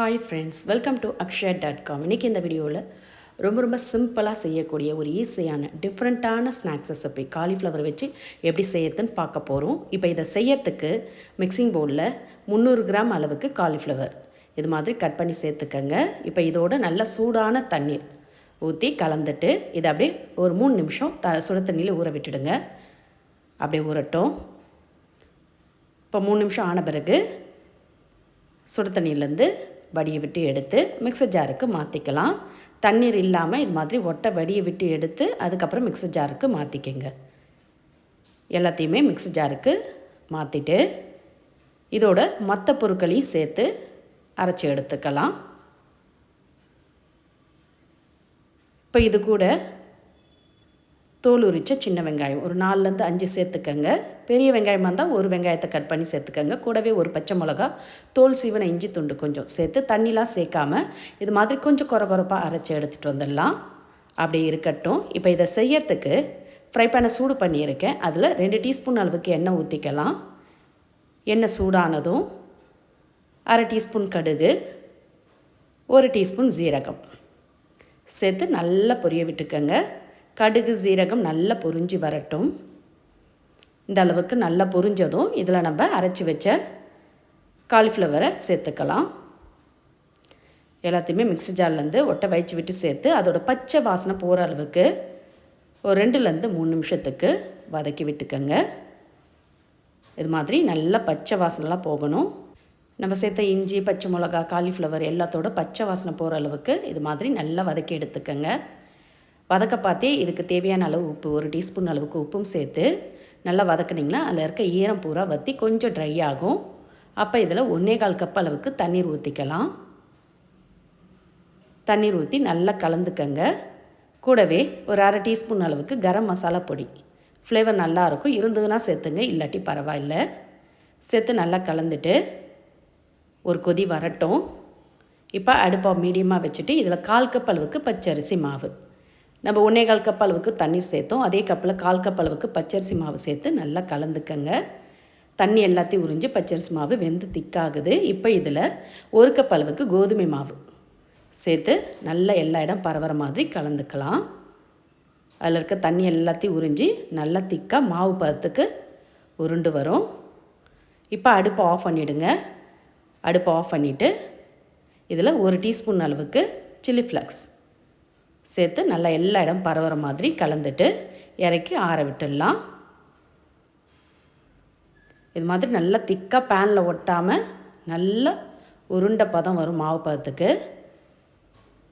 Hi friends welcome to Akshaya dot com இன்றைக்கி இந்த வீடியோவில் ரொம்ப ரொம்ப சிம்பிளாக செய்யக்கூடிய ஒரு ஈஸியான டிஃப்ரெண்ட்டான ஸ்நாக்ஸ் ரெசிபி காலிஃப்ளவர் வச்சு எப்படி செய்யறதுன்னு பார்க்க போகிறோம் இப்போ இதை செய்யறதுக்கு மிக்சிங் பவுலில் முந்நூறு கிராம் அளவுக்கு காலிஃப்ளவர் இது மாதிரி கட் பண்ணி சேர்த்துக்கங்க. இப்போ இதோட நல்ல சூடான தண்ணீர் ஊற்றி கலந்துட்டு இதை அப்படியே ஒரு மூணு நிமிஷம் த சுட தண்ணியில் ஊற விட்டுடுங்க. அப்படியே ஊறட்டும். இப்போ மூணு நிமிஷம் ஆன பிறகு சுடு தண்ணியிலேருந்து வடியை விட்டு எடுத்து மிக்சர் ஜாருக்கு மாற்றிக்கலாம் தண்ணீர் இல்லாமல் இது மாதிரி ஒட்டை வடியை விட்டு எடுத்து அதுக்கப்புறம் மிக்சர் ஜாருக்கு மாற்றிக்கங்க எல்லாத்தையுமே மிக்சர் ஜாருக்கு மாற்றிட்டு இதோட மற்ற பொருட்களையும் சேர்த்து அரைச்சி எடுத்துக்கலாம். இப்போ இது கூட தோல் உரித்த சின்ன வெங்காயம். ஒரு நாலுலேருந்து அஞ்சு சேர்த்துக்கங்க. பெரிய வெங்காயமாக இருந்தால் ஒரு வெங்காயத்தை கட் பண்ணி சேர்த்துக்கங்க. கூடவே ஒரு பச்சை மிளகா தோல் சீவன இஞ்சி துண்டு கொஞ்சம் சேர்த்து தண்ணிலாம் சேர்க்காம இது மாதிரி கொஞ்சம் குறை குறைப்பாக அரைச்சி எடுத்துகிட்டு வந்துடலாம். அப்படி இருக்கட்டும். இப்போ இதை செய்யறதுக்கு ஃப்ரை பேனை சூடு பண்ணியிருக்கேன். அதில் ரெண்டு டீஸ்பூன் அளவுக்கு எண்ணெய் ஊற்றிக்கலாம் எண்ணெய் சூடானதும் அரை டீஸ்பூன் கடுகு ஒரு டீஸ்பூன் ஜீரகம் சேர்த்து நல்லா பொரிய விட்டுக்கங்க. கடுகு சீரகம் நல்லா பொரிஞ்சு வரட்டும். இந்த அளவுக்கு நல்லா பொரிஞ்சதும் இதில் நம்ம அரைச்சி வச்ச காலிஃப்ளவரை சேர்த்துக்கலாம். எல்லாத்தையுமே மிக்ஸி ஜார்லேருந்து ஒட்டை வச்சு விட்டு சேர்த்து அதோட பச்சை வாசனை போகிற அளவுக்கு ஒரு ரெண்டுலேருந்து மூணு நிமிஷத்துக்கு வதக்கி விட்டுக்கோங்க. இது மாதிரி நல்லா பச்சை வாசனைலாம் போகணும். நம்ம சேர்த்த இஞ்சி பச்சை மிளகா காலிஃப்ளவர் எல்லாத்தோட பச்சை வாசனை போகிற அளவுக்கு இது மாதிரி நல்லா வதக்கி எடுத்துக்கோங்க. வதக்க பார்த்தே இதுக்கு தேவையான அளவு உப்பு ஒரு டீஸ்பூன் அளவுக்கு உப்பும் சேர்த்து நல்லா வதக்குனிங்கன்னா அதில் இருக்க ஈரம் பூரா வற்றி கொஞ்சம் ட்ரை ஆகும். அப்போ இதில் ஒன்றே கால் கப் அளவுக்கு தண்ணீர் ஊற்றிக்கலாம் தண்ணீர் ஊற்றி நல்லா கலந்துக்கங்க. கூடவே ஒரு அரை டீஸ்பூன் அளவுக்கு கரம் மசாலா பொடி. ஃப்ளேவர் நல்லாயிருக்கும் இருந்ததுன்னா சேர்த்துங்க. இல்லாட்டி பரவாயில்ல. சேர்த்து நல்லா கலந்துட்டு ஒரு கொதி வரட்டும். இப்போ அடுப்பை மீடியமாக வச்சுட்டு இதில் கால் கப் அளவுக்கு பச்சரிசி மாவு. நம்ம ஒன்றே கால் கப் அளவுக்கு தண்ணீர் சேர்த்தோம். அதே கப்பில் கால் கப் அளவுக்கு பச்சரிசி மாவு சேர்த்து நல்லா கலந்துக்கங்க. தண்ணி எல்லாத்தையும் உறிஞ்சு பச்சரிசி மாவு வெந்து திக்காகுது. இப்போ இதில் ஒரு கப் அளவுக்கு கோதுமை மாவு சேர்த்து நல்லா எல்லா இடம் பரவுற மாதிரி கலந்துக்கலாம். அதில் இருக்க தண்ணி எல்லாத்தையும் உறிஞ்சி நல்லா திக்காக மாவு பதத்துக்கு உருண்டு வரும். இப்போ அடுப்பை ஆஃப் பண்ணிவிடுங்க அடுப்பை ஆஃப் பண்ணிவிட்டு இதில் ஒரு டீஸ்பூன் அளவுக்கு சில்லி ஃப்ளக்ஸ் சேர்த்து நல்லா எல்லா இடம் பரவுற மாதிரி கலந்துட்டு இறக்கி ஆற விட்டுடலாம். இது மாதிரி நல்லா திக்காக பேனில் ஒட்டாமல் நல்லா உருண்டை பதம் வரும் மாவு பதத்துக்கு.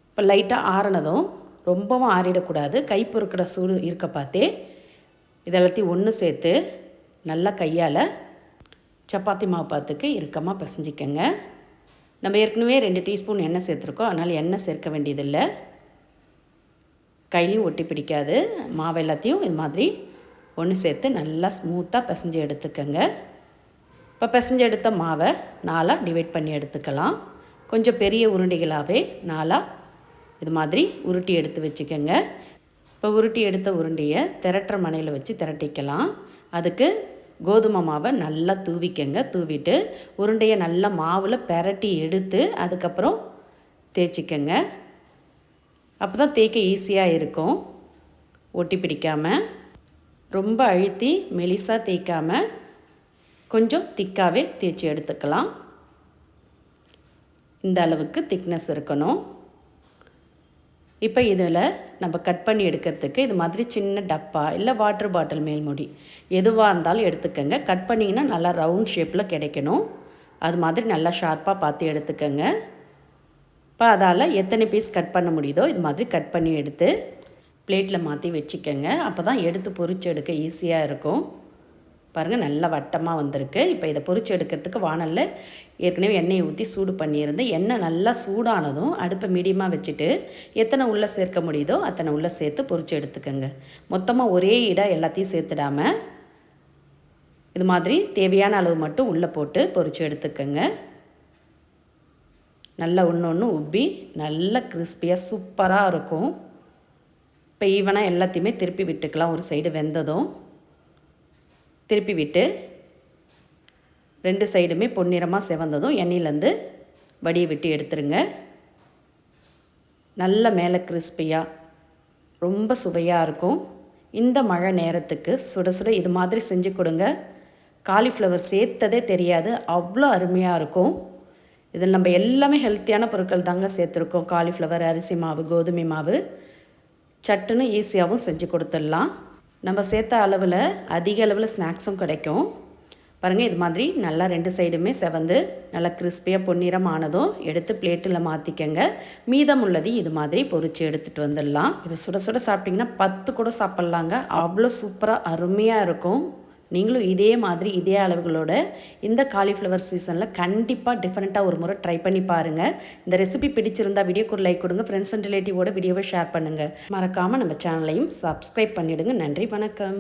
இப்போ லைட்டாக ஆறினதும் ரொம்பவும் ஆறிடக்கூடாது. கை பொறுக்கிற சூடு இருக்க பார்த்தே இதெல்லாத்தையும் ஒன்று சேர்த்து நல்லா கையால் சப்பாத்தி மாவு பார்த்துக்கு இறுக்கமாக பிசைஞ்சிக்கங்க. நம்ம ஏற்கனவே ரெண்டு டீஸ்பூன் எண்ணெய் சேர்த்துருக்கோம். அதனால் எண்ணெய் சேர்க்க வேண்டியதில்லை. கையிலையும் ஒட்டி பிடிக்காது. மாவு எல்லாத்தையும் இது மாதிரி ஒன்று சேர்த்து நல்லா ஸ்மூத்தாக பிசைஞ்சு எடுத்துக்கோங்க. இப்போ பிசைஞ்சு எடுத்த மாவை நாலாக டிவைட் பண்ணி எடுத்துக்கலாம். கொஞ்சம் பெரிய உருண்டைகளாகவே நாலாக இது மாதிரி உருட்டி எடுத்து வச்சுக்கோங்க. இப்போ உருட்டி எடுத்த உருண்டையை திரட்டுற மனையில் வச்சு திரட்டிக்கலாம். அதுக்கு கோதுமை மாவை நல்லா தூவிக்கங்க. தூவிட்டு உருண்டையை நல்லா மாவில் பெரட்டி எடுத்து அதுக்கப்புறம் தேய்ச்சிக்கங்க. அப்போ தான் தேய்க்க ஈஸியாக இருக்கும். ஒட்டி பிடிக்காமல் ரொம்ப அழுத்தி மெலிசாக தேய்க்காமல் கொஞ்சம் திக்காகவே தேய்ச்சி எடுத்துக்கலாம். இந்த அளவுக்கு திக்னஸ் இருக்கணும். இப்போ இதில் நம்ம கட் பண்ணி எடுக்கிறதுக்கு இது மாதிரி சின்ன டப்பா இல்லை வாட்டர் பாட்டில் மேல்முடி எதுவாக இருந்தாலும் எடுத்துக்கோங்க. கட் பண்ணிங்கன்னா நல்லா ரவுண்ட் ஷேப்பில் கிடைக்கணும். அது மாதிரி நல்லா ஷார்ப்பாக பார்த்து எடுத்துக்கோங்க. இப்போ அதால் எத்தனை பீஸ் கட் பண்ண முடியுதோ இது மாதிரி கட் பண்ணி எடுத்து பிளேட்டில் மாற்றி வச்சுக்கோங்க. அப்போ தான் எடுத்து பொறிச்சு எடுக்க ஈஸியாக இருக்கும். பாருங்கள் நல்லா வட்டமாக வந்திருக்கு. இப்போ இதை பொறிச்சு எடுக்கிறதுக்கு வானலில் ஏற்கனவே எண்ணெயை ஊற்றி சூடு பண்ணியிருந்தேன் எண்ணெய் நல்லா சூடானதும் அடுப்பை மீடியமாக வச்சுட்டு எத்தனை உள்ளே சேர்க்க முடியுதோ அத்தனை உள்ளே சேர்த்து பொறிச்சு எடுத்துக்கோங்க. மொத்தமாக ஒரே இடம் எல்லாத்தையும் சேர்த்துடாமல் இது மாதிரி தேவையான அளவு மட்டும் உள்ளே போட்டு பொறிச்சு எடுத்துக்கோங்க. நல்லா ஒன்று ஒன்று உப்பி நல்லா கிறிஸ்பியாக சூப்பராக இருக்கும். இப்போ ஈவனாக எல்லாத்தையுமே திருப்பி விட்டுக்கலாம். ஒரு சைடு வெந்ததும் திருப்பி விட்டு ரெண்டு சைடுமே பொன்னிறமாக செவந்ததும் எண்ணெயிலேருந்து வடியை விட்டு எடுத்துருங்க. நல்ல மேலே கிறிஸ்பியாக ரொம்ப சுவையாக இருக்கும். இந்த மழை நேரத்துக்கு சுட சுட இது மாதிரி செஞ்சு கொடுங்க. காலிஃப்ளவர் சேர்த்ததே தெரியாது. அவ்வளோ அருமையாக இருக்கும். இதில் நம்ம எல்லாமே ஹெல்த்தியான பொருட்கள் தாங்க சேர்த்துருக்கோம். காலிஃப்ளவர் அரிசி மாவு கோதுமை மாவு. சட்டுன்னு ஈஸியாகவும் செஞ்சு கொடுத்துடலாம். நம்ம சேர்த்த அளவில் அதிக அளவில் ஸ்நாக்ஸும் கிடைக்கும். பாருங்கள் இது மாதிரி நல்லா ரெண்டு சைடுமே செவந்து நல்லா கிறிஸ்பியாக பொன்னிறமானதும் எடுத்து பிளேட்டில் மாற்றிக்கங்க மீதம் உள்ளது இது மாதிரி பொறிச்சு எடுத்துகிட்டு வந்துடலாம். இது சுட சுட சாப்பிட்டிங்கன்னா பத்து கூட சாப்பிட்லாங்க. அவ்வளோ சூப்பராக அருமையாக இருக்கும். நீங்களும் இதே மாதிரி இதே அளவுகளோட இந்த காலிஃப்ளவர் சீசனில் கண்டிப்பாக டிஃப்ரெண்ட்டாக ஒரு முறை ட்ரை பண்ணி பாருங்கள் இந்த ரெசிபி பிடிச்சிருந்தா வீடியோக்கு ஒரு லைக் கொடுங்க ஃப்ரெண்ட்ஸ் அண்ட் ரிலேட்டிவோட வீடியோவை ஷேர் பண்ணுங்கள் மறக்காமல் நம்ம சேனலையும் சப்ஸ்கிரைப் பண்ணிவிடுங்க நன்றி வணக்கம்.